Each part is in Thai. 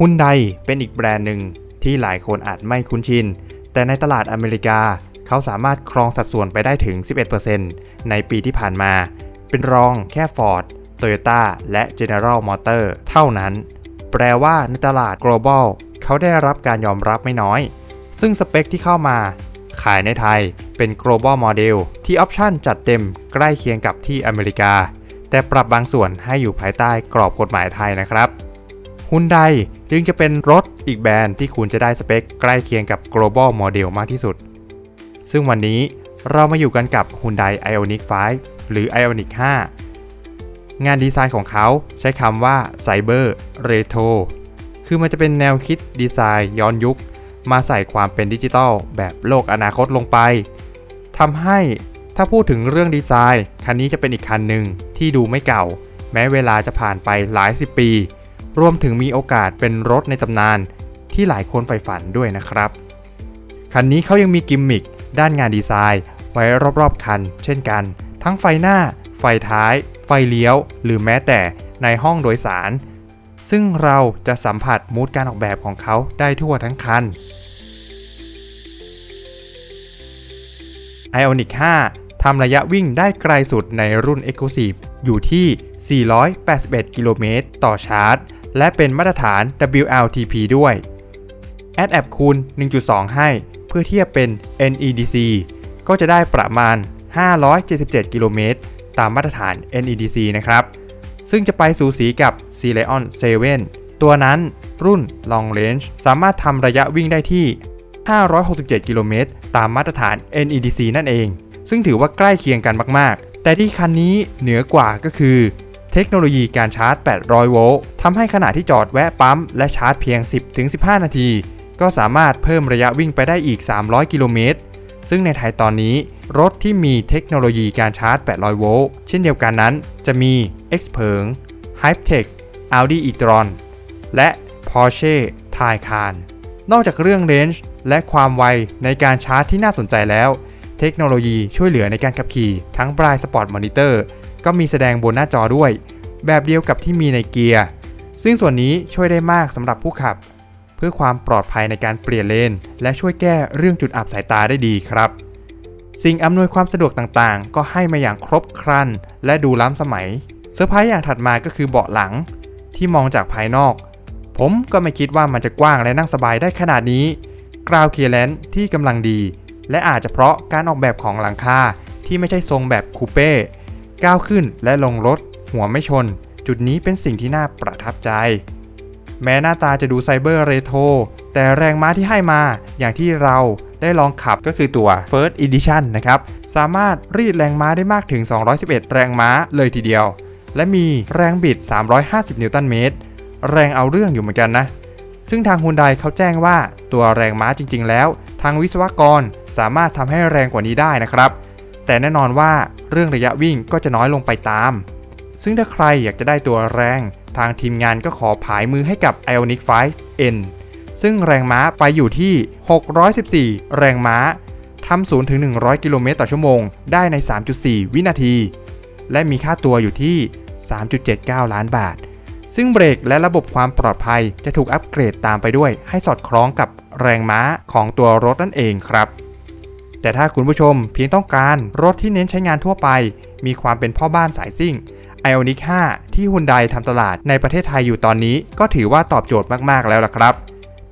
ฮุนไดเป็นอีกแบรนด์หนึ่งที่หลายคนอาจไม่คุ้นชิน แต่ในตลาดอเมริกา เขาสามารถครองสัดส่วนไปได้ถึง 11%ในปีที่ผ่านมา เป็นรองแค่ Ford, Toyota และ General Motor เท่านั้น แปลว่าในตลาด global เขาได้รับการยอมรับไม่น้อย ซึ่งสเปคที่เข้ามา ขายในไทยเป็น global model ที่ออปชั่นจัดเต็มใกล้เคียงกับที่อเมริกา แต่ปรับบางส่วนให้อยู่ภายใต้กรอบกฎหมายไทยนะครับ ฮุนไดจึงจะเป็นรถอีกแบรนด์ที่คุณจะได้สเปคใกล้เคียงกับ global model มากที่สุด ซึ่งวันนี้เรามาอยู่กันกับ Hyundai Ioniq 5 หรือ Ioniq 5 งานดีไซน์ของเขาใช้คำว่า Cyber Retro คือมันจะเป็นแนวคิดดีไซน์ย้อนยุค มาใส่ความเป็นดิจิทัลแบบโลกอนาคตลงไปทำให้ถ้าพูดถึงเรื่องดีไซน์ คันนี้จะเป็นอีกคันหนึ่งที่ดูไม่เก่า แม้เวลาจะผ่านไปหลายสิบปี รวมถึงมีโอกาสเป็นรถในตำนานที่หลายคนใฝ่ฝันด้วยนะครับ คันนี้เขายังมีกิมมิคด้านงานดีไซน์ ไว้รอบๆคัน เช่นกัน ทั้งไฟหน้า ไฟท้าย ไฟเลี้ยว หรือแม้แต่ในห้องโดยสาร ซึ่งเราจะสัมผัสมูดการออกแบบของเขาได้ทั่วทั้งคัน Ioniq 5 ทำระยะวิ่งได้ไกลสุดในรุ่น Exclusive อยู่ที่ 481 กิโลเมตรต่อชาร์จ และเป็นมาตรฐาน WLTP ด้วย แอดแอปคูณ 1.2 ให้ เพื่อเทียบเป็น NEDC ก็จะได้ประมาณ 577 กิโลเมตร ตามมาตรฐาน NEDC นะครับ ซึ่งจะไปสูสีกับ c l e o n 7 ตัวนั้นรุ่น Long Range สามารถทำระยะวิ่งได้ที่ 567 กิโลเมตร ตามมาตรฐาน NEDC นั่นเอง ซึ่งถือว่าใกล้เคียงกันมาก ๆ แต่ที่คันนี้เหนือกว่าก็คือ เทคโนโลยีการชาร์จ 800 โวลต์ทำให้ขณะที่จอดแวะปั๊ม และชาร์จเพียง 10-15 นาที ก็สามารถเพิ่มระยะวิ่งไปได้อีก 300 กิโลเมตร ซึ่งในไทยตอนนี้ รถที่มีเทคโนโลยีการชาร์จ 800 โวลต์เช่นเดียวกันนั้น จะมี x p e r g Hypetech Audi e-tron และ Porsche Taycan นอกจากเรื่อง range และความไวในการชาร์จที่น่าสนใจแล้ว เทคโนโลยีช่วยเหลือในการขับขี่ทั้ง Blind Spot Monitor ก็มีแสดงบนหน้าจอด้วย แบบเดียวกับที่มีในเกียร์ ซึ่งส่วนนี้ช่วยได้มากสำหรับผู้ขับ เพื่อความปลอดภัยในการเปลี่ยนเลน และช่วยแก้เรื่องจุดอับสายตาได้ดีครับ สิ่งอำนวยความสะดวกต่างๆ ก็ให้มาอย่างครบครัน และดูล้ำสมัยเซอร์ไพรส์อย่างถัดมาก็คือเบาะหลัง ที่มองจากภายนอก ผมก็ไม่คิดว่ามันจะกว้างและนั่งสบายได้ขนาดนี้กราวเคลียร์แลนซ์ที่กำลังดี และอาจจะเพราะการออกแบบของหลังคาที่ไม่ใช่ทรงแบบคูเป้ ก้าวขึ้นและลงรถ หัวไม่ชน จุดนี้เป็นสิ่งที่น่าประทับใจ แม้หน้าตาจะดูไซเบอร์เรโทรแต่แรงม้าที่ให้มาอย่างที่เราได้ลองขับก็คือตัว First Edition นะครับ สามารถรีดแรงม้าได้มากถึง 211 แรงม้าเลยทีเดียว และมีแรงบิด 350 นิวตันเมตร แรงเอาเรื่องอยู่เหมือนกันนะ ซึ่งทางฮุนไดเขาแจ้งว่าตัวแรงม้าจริง ๆ แล้ว ทางวิศวกรสามารถทำให้แรงกว่านี้ได้นะครับ แต่แน่นอนว่าเรื่องระยะวิ่งก็จะน้อยลงไปตาม ซึ่งถ้าใครอยากจะได้ตัวแรง ทางทีมงานก็ขอผายมือให้กับ Ioniq 5 N ซึ่งแรงม้าไปอยู่ที่ 614 แรงม้าทำ0ถึง100 กิโลเมตรต่อชั่วโมง ได้ใน 3.4 วินาที และมีค่าตัวอยู่ที่ 3.79 ล้านบาท ซึ่งเบรกและระบบความปลอดภัยจะถูกอัปเกรดตามไปด้วย ให้สอดคล้องกับแรงม้าของตัวรถนั่นเองครับ แต่ถ้าคุณผู้ชมเพียงต้องการรถที่เน้นใช้งานทั่วไป มีความเป็นพ่อบ้านสายซิ่ง Ioniq 5 ที่ฮุนไดทำตลาดในประเทศไทยอยู่ตอนนี้ ก็ถือว่าตอบโจทย์มากๆแล้วล่ะครับ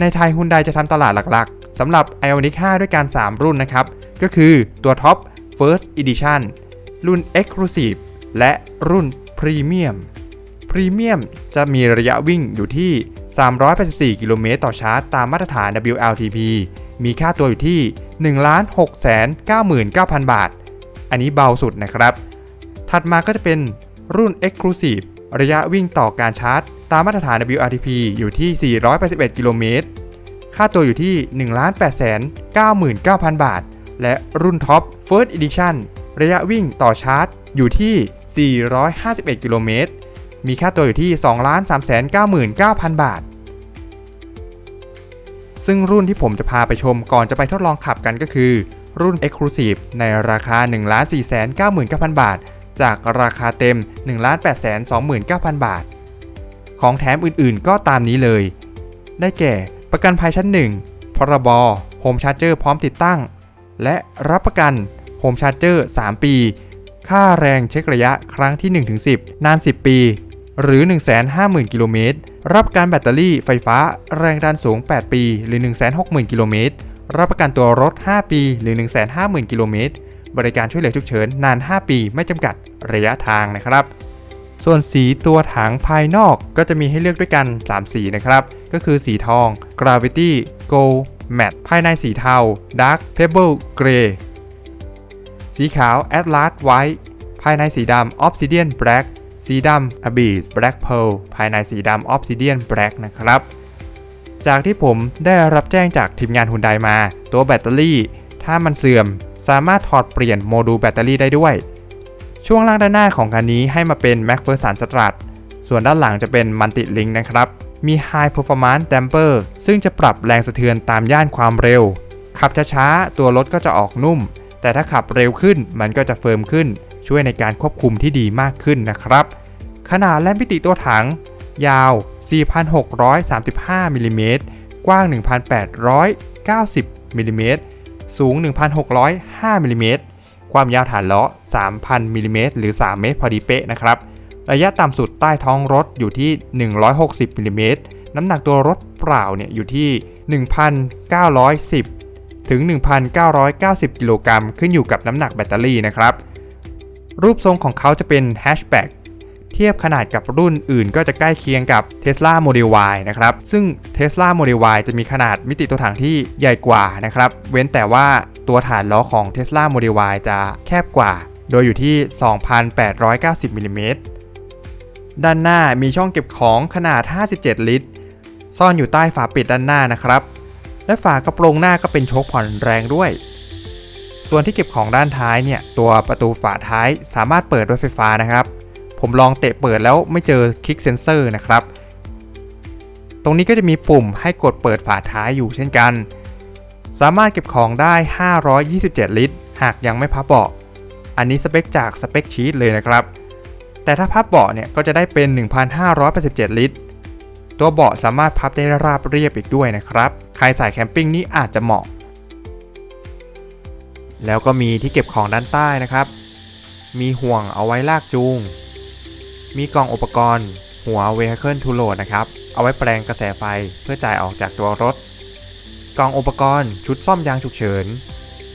ในไทยฮุนไดจะทำตลาดหลักๆสำหรับ Ioniq 5 ด้วยการ 3 รุ่นนะครับ ก็คือตัวท็อป First Edition รุ่น Exclusive และรุ่น Premium Premium จะมีระยะวิ่งอยู่ที่ 384 กิโลเมตรต่อชาร์จตามมาตรฐาน WLTP มีค่าตัวอยู่ที่ 1,699,000 บาท อันนี้เบาสุดนะครับ ถัดมาก็จะเป็นรุ่น Exclusive ระยะวิ่งต่อการชาร์จ ตามมาตรฐาน WLTP อยู่ที่ 481 กิโลเมตร ค่าตัวอยู่ที่ 1,899,000 บาท และรุ่นท็อป First Edition ระยะวิ่งต่อชาร์จอยู่ที่ 451 กิโลเมตร มีค่าตัวอยู่ที่ 2,399,000 บาท ซึ่งรุ่นที่ผมจะพาไปชมก่อนจะไปทดลองขับกันก็คือ รุ่น Exclusive ในราคา 1,499,000บาท จากราคาเต็ม 1,829,000 บาท ของแถมอื่นๆก็ตามนี้เลย ได้แก่ประกันภัยชั้น 1 พรบโฮมชาร์เจอร์พร้อมติดตั้ง และรับประกันโฮมชาร์เจอร์3 ปี ค่าแรงเช็คระยะครั้งที่ 1-10 นาน 10 ปี หรือ 150,000 กิโลเมตร รับกันแบตเตอรี่ไฟฟ้าแรงดันสูง 8 ปี หรือ 160,000 กิโลเมตร รับประกันตัวรถ 5 ปี หรือ 150,000 กิโลเมตร บริการช่วยเหลือฉุกเฉินนาน 5 ปี ไม่จำกัดระยะทางนะครับ ส่วนสีตัวถังภายนอกก็จะมีให้เลือกด้วยกัน 3 สีนะครับ ก็คือสีทอง Gravity Gold Matte ภายในสีเทา Dark Pebble Grey สีขาว Atlas White ภายในสีดำ Obsidian Black สีดำ Abyss Black Pearl ภายในสีดำ Obsidian Black นะครับ จากที่ผมได้รับแจ้งจากทีมงานฮุนไดมา ตัวแบตเตอรี่ ถ้ามันเสื่อมสามารถถอดเปลี่ยนโมดูลแบตเตอรี่ได้ด้วย ช่วงล่างด้านหน้าของคันนี้ให้มาเป็น Mac f e r s o n Strat ส่วนด้านหลังจะเป็น Multi Link นะครับ มี High Performance Damper ซึ่งจะปรับแรงสะเทือนตามย่านความเร็ว ขับช้าๆตัวรถก็จะออกนุ่ม แต่ถ้าขับเร็วขึ้นมันก็จะเฟิร์มขึ้น ช่วยในการควบคุมที่ดีมากขึ้นนะครับ ขนาดและมิติตัวถัง ยาว 4,635มิลลิเมตรกว้าง 1,890มิลลิเมตรสูง 1,605มิลลิเมตรความยาวฐานล้อ 3,000มิลลิเมตรหรือ 3 เมตรพอดีเป๊ะนะครับ ระยะต่ำสุดใต้ท้องรถอยู่ที่ 160มิลลิเมตรน้ำหนักตัวรถเปล่าเนี่ยอยู่ที่ 1,910 ถึง 1,990 กิโลกรัมขึ้นอยู่กับน้ำหนักแบตเตอรี่นะครับ รูปทรงของเขาจะเป็นแฮชแบ็กเทียบขนาดกับรุ่นอื่นก็จะใกล้เคียงกับ Tesla Model Y นะครับ ซึ่ง Tesla Model Y จะมีขนาดมิติตัวถังที่ใหญ่กว่านะครับ เว้นแต่ว่าตัวฐานล้อของ Tesla Model Y จะแคบกว่า โดยอยู่ที่ 2,890มิลลิเมตรด้านหน้ามีช่องเก็บของขนาด 57 ลิตร ซ่อนอยู่ใต้ฝาปิดด้านหน้านะครับ และฝากระโปรงหน้าก็เป็นโชคผ่อนแรงด้วย ส่วนที่เก็บของด้านท้ายเนี่ยตัวประตูฝาท้ายสามารถเปิดด้วยไฟฟ้านะครับ ผมลองเตะเปิดแล้วไม่เจอคลิกเซนเซอร์นะครับ ตรงนี้ก็จะมีปุ่มให้กดเปิดฝาท้ายอยู่เช่นกัน สามารถเก็บของได้ 527 ลิตร หากยังไม่พับเบาะ อันนี้สเปคจากสเปคชีตเลยนะครับ แต่ถ้าพับเบาะเนี่ยก็จะได้เป็น 1,587 ลิตร ตัวเบาะสามารถพับได้ราบเรียบอีกด้วยนะครับ ใครสายแคมปิ้งนี่อาจจะเหมาะ แล้วก็มีที่เก็บของด้านใต้นะครับ มีห่วงเอาไว้ลากจูง มีกล่องอุปกรณ์ หัว Vehicle to Load นะครับ เอาไว้แปลงกระแสไฟเพื่อจ่ายออกจากตัวรถ กล่องอุปกรณ์ชุดซ่อมยางฉุกเฉิน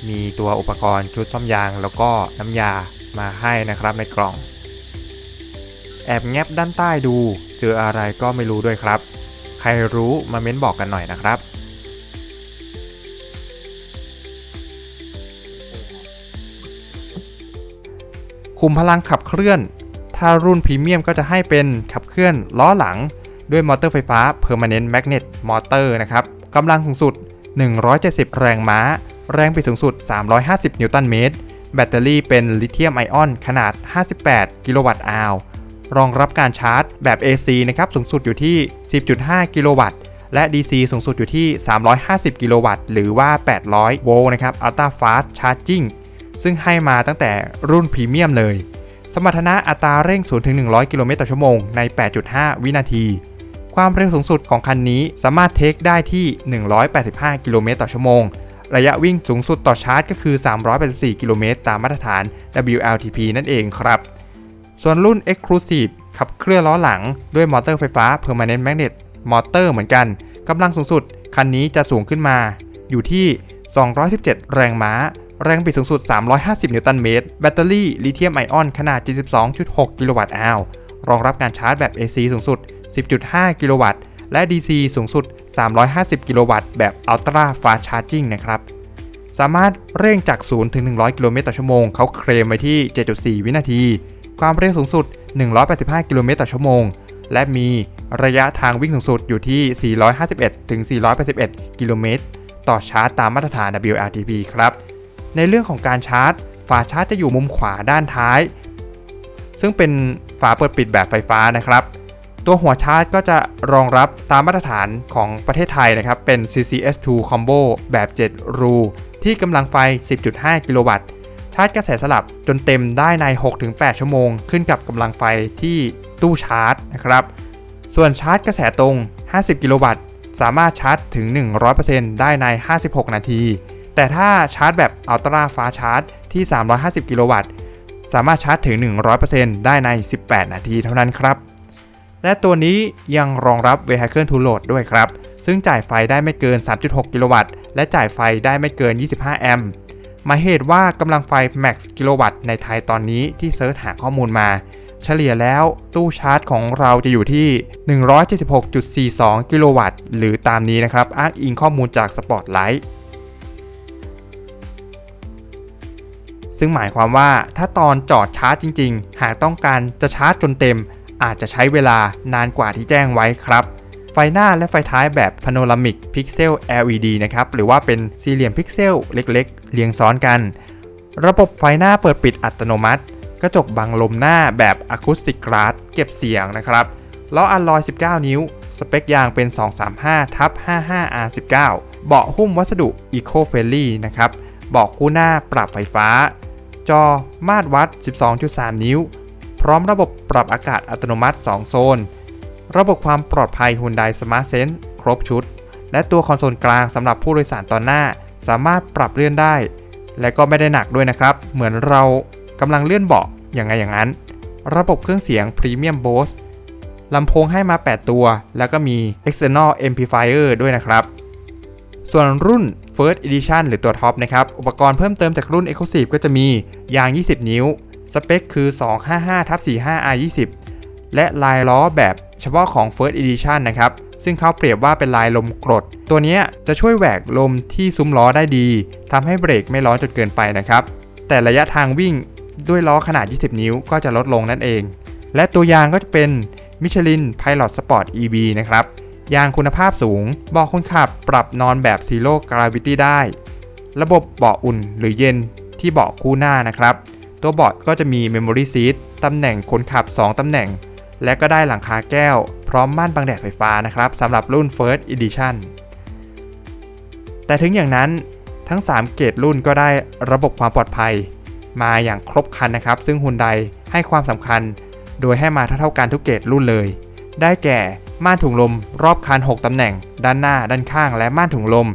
มีตัวอุปกรณ์ชุดซ่อมยางแล้วก็น้ำยามาให้นะครับในกล่อง แอบแงบด้านใต้ดู เจออะไรก็ไม่รู้ด้วยครับ ใครรู้มาเม้นบอกกันหน่อยนะครับ คุมพลังขับเคลื่อน ถ้ารุ่นพรีเมียมก็จะให้เป็นขับเคลื่อนล้อหลัง ด้วยมอเตอร์ไฟฟ้า Permanent Magnet Motor นะครับกำลังสูงสุด 170 แรงม้า แรงบิดสูงสุด 350 นิวตันเมตร แบตเตอรี่เป็นลิเธียมไอออนขนาด 58 กิโลวัตต์อาวรองรับการชาร์จแบบ AC นะครับสูงสุดอยู่ที่ 10.5 กิโลวัตต์ และ DC สูงสุดอยู่ที่ 350 กิโลวัตต์ หรือว่า 800 โวลต์นะครับ Ultra Fast Charging ซึ่งให้มาตั้งแต่รุ่นพรีเมียมเลย สมรรถนะอัตราเร่ง 0-100 กิโลเมตรต่อชั่วโมงใน 8.5 วินาที ความเร็วสูงสุดของคันนี้สามารถเทคได้ที่ 185 กิโลเมตรต่อชั่วโมง ระยะวิ่งสูงสุดต่อชาร์จก็คือ 384 กิโลเมตรตามมาตรฐาน WLTP นั่นเองครับ ส่วนรุ่น Exclusive ขับเคลื่อนล้อหลังด้วยมอเตอร์ไฟฟ้า Permanent Magnet Motor เหมือนกันกำลังสูงสุด คันนี้จะสูงขึ้นมา อยู่ที่ 217 แรงม้า แรงบิดสูงสุด 350 นิวตันเมตร แบตเตอรี่ลิเธียมไอออนขนาด 72.6 กิโลวัตต์อาวรองรับการชาร์จแบบ AC สูงสุด 10.5 กิโลวัตต์ และ DC สูงสุด 350 กิโลวัตต์ แบบ Ultra Fast Charging นะครับ สามารถเร่งจาก 0 ถึง 100 กิโลเมตรต่อชั่วโมง เขาเคลมไว้ที่ 7.4 วินาที ความเร็วสูงสุด 185 กิโลเมตรต่อชั่วโมง และมีระยะทางวิ่งสูงสุดอยู่ที่ 451 ถึง 481 กิโลเมตร ต่อชาร์จตามมาตรฐาน WLTP ครับ ในเรื่องของการชาร์จ ฝาชาร์จจะอยู่มุมขวาด้านท้าย ซึ่งเป็นฝาเปิดปิดแบบไฟฟ้านะครับ ตัวหัวชาร์จก็จะรองรับตามมาตรฐานของประเทศไทยนะครับ เป็น CCS2 Combo แบบ 7 รู ที่กำลังไฟ 10.5 กิโลวัตต์ ชาร์จกระแสสลับจนเต็มได้ใน 6-8 ชั่วโมง ขึ้นกับกำลังไฟที่ตู้ชาร์จนะครับ ส่วนชาร์จกระแสตรง 50 กิโลวัตต์ สามารถชาร์จถึง 100%ได้ใน 56 นาที แต่ถ้าชาร์จแบบอัลตร้าฟ้าชาร์จที่ 350 กิโลวัตต์ สามารถชาร์จถึง 100%ได้ใน 18 นาทีเท่านั้นครับ และตัวนี้ยังรองรับ Vehicle to Load ด้วยครับ ซึ่งจ่ายไฟได้ไม่เกิน 3.6 กิโลวัตต์ และจ่ายไฟได้ไม่เกิน 25 แอมป์หมายเหตุว่ากำลังไฟ Max กิโลวัตต์ในไทยตอนนี้ที่เซิร์ชหาข้อมูลมา เฉลี่ยแล้วตู้ชาร์จของเราจะอยู่ที่ 176.42 กิโลวัตต์ หรือตามนี้นะครับ อ้างอิงข้อมูลจาก Spotlight ซึ่งหมายความว่าถ้าตอนจอดชาร์จจริง ๆ หากต้องการจะชาร์จจนเต็ม อาจจะใช้เวลานานกว่าที่แจ้งไว้ครับ ไฟหน้าและไฟท้ายแบบ Panoramic Pixel LED นะครับ หรือว่าเป็นสี่เหลี่ยมพิกเซลเล็กๆ เรียงซ้อนกัน ระบบไฟหน้าเปิดปิดอัตโนมัติ กระจกบังลมหน้าแบบ Acoustic Glass เก็บเสียงนะครับล้ออัลลอย 19 นิ้ว สเปคยางเป็น 235ทับ 55R19 เบาะหุ้มวัสดุ Eco Friendly นะครับ เบาะคู่หน้าปรับไฟฟ้า จอมาตรวัด 12.3 นิ้ว พร้อมระบบปรับอากาศอัตโนมัติ 2 โซน ระบบความปลอดภัย Hyundai Smart Sense ครบชุด และตัวคอนโซลกลางสำหรับผู้โดยสารตอนหน้า สามารถปรับเลื่อนได้ และก็ไม่ได้หนักด้วยนะครับ เหมือนเรากำลังเลื่อนเบาะอย่างไงอย่างนั้น ระบบเครื่องเสียง Premium Bose ลำโพงให้มา 8 ตัว แล้วก็มี external amplifier ด้วยนะครับ ส่วนรุ่น First Edition หรือตัวท็อปนะครับ อุปกรณ์เพิ่มเติมจากรุ่น Exclusive ก็จะมียาง 20 นิ้ว สเปคคือ 255ทับ45 R20 และลายล้อแบบเฉพาะของ First Edition นะครับ ซึ่งเขาเปรียบว่าเป็นลายลมกรด ตัวนี้จะช่วยแหวกลมที่ซุ้มล้อได้ดี ทำให้เบรกไม่ร้อนจนเกินไปนะครับ แต่ระยะทางวิ่งด้วยล้อขนาด 20 นิ้วก็จะลดลงนั่นเอง และตัวยางก็จะเป็น Michelin Pilot Sport EV นะครับ ยางคุณภาพสูงเบาะคนขับปรับนอนแบบ Zero Gravity ได้ ระบบเบาะอุ่นหรือเย็นที่เบาะคู่หน้านะครับ ตัวเบาะก็จะมี Memory Seat ตำแหน่งคนขับ 2 ตำแหน่ง และก็ได้หลังคาแก้ว พร้อมม่านบังแดดไฟฟ้านะครับสำหรับรุ่น First Edition แต่ถึงอย่างนั้นทั้ง 3 เกรดรุ่นก็ได้ระบบความปลอดภัย มาอย่างครบครันนะครับ ซึ่งฮุนไดให้ความสำคัญ โดยให้มาเท่าๆกันทุกเกรดรุ่นเลย ได้แก่ม่านถุงลม รอบคัน 6 ตำแหน่ง ด้านหน้า ด้านข้าง และม่านถุงลม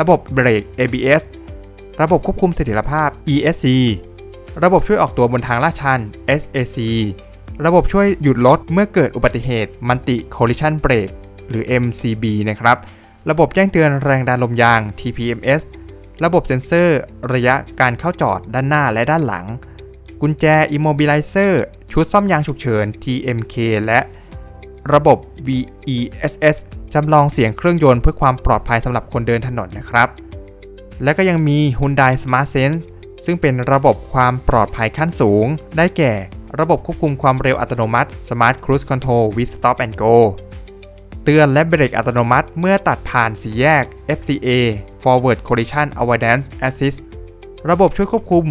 ระบบเบรก ABS ระบบควบคุมเสถียรภาพ ESC ระบบช่วยออกตัวบนทางลาดชัน SAC ระบบช่วยหยุดรถเมื่อเกิดอุบัติเหตุ Multi Collision Brake หรือ MCB นะครับ ระบบแจ้งเตือนแรงดันลมยาง TPMS ระบบเซ็นเซอร์ ระยะการเข้าจอดด้านหน้าและด้านหลัง กุญแจ Immobilizer ชุดซ่อมยางฉุกเฉิน TMK และ ระบบ VESS จำลองเสียงเครื่องยนต์เพื่อความปลอดภัยสำหรับคนเดินถนนนะครับ และก็ยังมี Hyundai Smart Sense ซึ่งเป็นระบบความปลอดภัยขั้นสูง ได้แก่ ระบบควบคุมความเร็วอัตโนมัติ Smart Cruise Control with Stop and Go เตือนและเบรกอัตโนมัติเมื่อตัดผ่านสี่แยก FCA Forward Collision Avoidance Assist ระบบช่วยควบคุม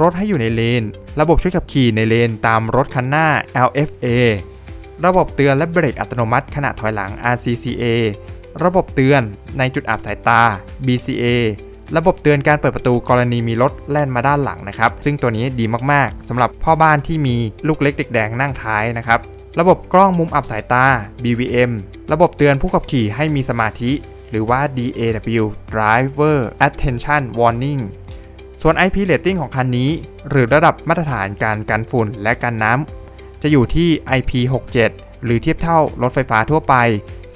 รถให้อยู่ในเลน ระบบช่วยขับขี่ในเลนตามรถคันหน้า LFA ระบบเตือนและเบรกอัตโนมัติขณะถอยหลัง RCCA ระบบเตือนในจุดอับสายตา BCA ระบบเตือนการเปิดประตูกรณีมีรถแล่นมาด้านหลังนะครับ ซึ่งตัวนี้ดีมากๆสำหรับพ่อบ้านที่มีลูกเล็กเด็กแดงนั่งท้ายนะครับ ระบบกล้องมุมอับสายตา BVM ระบบเตือนผู้ขับขี่ให้มีสมาธิ หรือว่า DAW Driver Attention Warning ส่วน IP rating ของคันนี้ หรือระดับมาตรฐานการกันฝุ่นและกันน้ำ จะอยู่ที่ IP67 หรือเทียบเท่ารถไฟฟ้าทั่วไป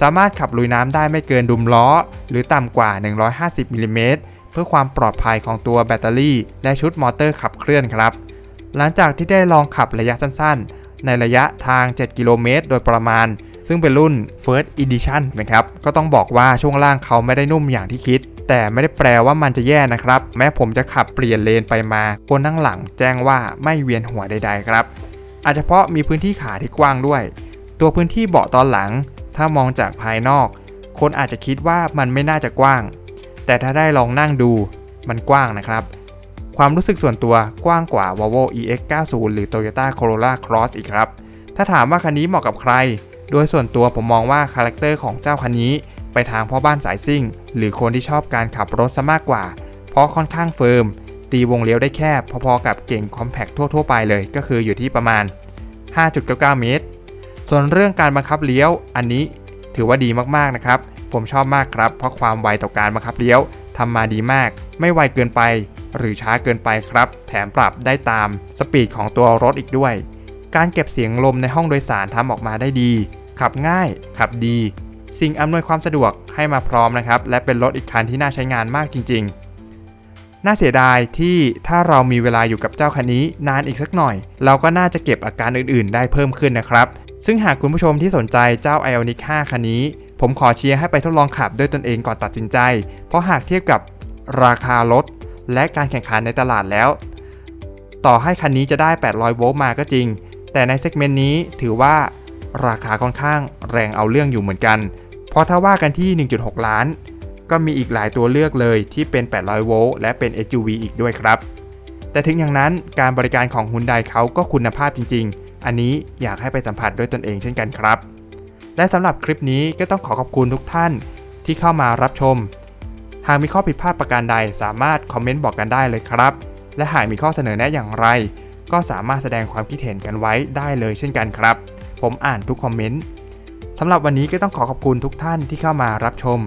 สามารถขับลุยน้ำได้ไม่เกินดุมล้อ หรือต่ำกว่า 150มิลลิเมตรเพื่อความปลอดภัยของตัวแบตเตอรี่ และชุดมอเตอร์ขับเคลื่อนครับ หลังจากที่ได้ลองขับระยะสั้นๆ ในระยะทาง 7 กิโลเมตร โดยประมาณ ซึ่งเป็นรุ่น First Edition นะครับ ก็ต้องบอกว่าช่วงล่างเขาไม่ได้นุ่มอย่างที่คิด แต่ไม่ได้แปลว่ามันจะแย่นะครับ แม้ผมจะขับเปลี่ยนเลนไปมาคนนั่งหลังแจ้งว่าไม่เวียนหัวใดๆครับ อาจจะเพราะมีพื้นที่ขาที่กว้างด้วย ตัวพื้นที่เบาะตอนหลัง ถ้ามองจากภายนอก คนอาจจะคิดว่ามันไม่น่าจะกว้าง แต่ถ้าได้ลองนั่งดูมันกว้างนะครับ ความรู้สึกส่วนตัวกว้างกว่า Volvo EX90 หรือ Toyota Corolla Cross อีกครับ ถ้าถามว่าคันนี้เหมาะกับใคร โดยส่วนตัวผมมองว่าคาแรคเตอร์ของเจ้าคันนี้ ไปทางพ่อบ้านสายซิ่ง หรือคนที่ชอบการขับรถซะมากกว่า เพราะค่อนข้างเฟิร์ม ตีวงเลี้ยวได้แคบพอๆกับเก่งคอมแพคทั่วๆไปเลย ก็คืออยู่ที่ประมาณ 5.99 เมตร ส่วนเรื่องการบังคับเลี้ยวอันนี้ถือว่าดีมากๆนะครับ ผมชอบมากครับ เพราะความไวต่อการบังคับเลี้ยวทำมาดีมาก ไม่ไวเกินไป หรือช้าเกินไปครับ แถมปรับได้ตามสปีดของตัวรถอีกด้วย การเก็บเสียงลมในห้องโดยสารทำออกมาได้ดี ขับง่าย ขับดี สิ่งอำนวยความสะดวกให้มาพร้อมนะครับ และเป็นรถอีกคันที่น่าใช้งานมากจริง ๆ น่าเสียดายที่ถ้าเรามีเวลาอยู่กับเจ้าคันนี้นานอีกสักหน่อย เราก็น่าจะเก็บอาการอื่นๆ ได้เพิ่มขึ้นนะครับ ซึ่งหากคุณผู้ชมที่สนใจเจ้า Ioniq 5 คันนี้ ผมขอเชียร์ให้ไปทดลองขับด้วยตนเองก่อนตัดสินใจ เพราะหากเทียบกับราคารถและการแข่งขันในตลาดแล้ว ต่อให้คันนี้จะได้ 800 โวลต์มาก็จริง แต่ในเซกเมนต์นี้ถือว่าราคาค่อนข้างแรงเอาเรื่องอยู่เหมือนกัน เพราะถ้าว่ากันที่ 1.6 ล้าน ก็มีอีกหลายตัวเลือกเลยที่เป็น 800 โวลต์และเป็น SUV อีกด้วยครับ แต่ถึงอย่างนั้นการบริการของ Hyundai เขาก็คุณภาพจริง ๆ อันนี้อยากให้ไปสัมผัสด้วยตนเองเช่นกันครับ และสำหรับคลิปนี้ก็ต้องขอขอบคุณทุกท่านที่เข้ามารับชม หากมีข้อผิดพลาดประการใดสามารถคอมเมนต์บอกกันได้เลยครับ และหากมีข้อเสนอแนะอย่างไร ก็สามารถแสดงความคิดเห็นกันไว้ได้เลยเช่นกันครับ ผมอ่านทุกคอมเมนต์สำหรับวันนี้ก็ต้องขอขอบคุณทุกท่านที่เข้ามารับชม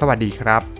สวัสดีครับ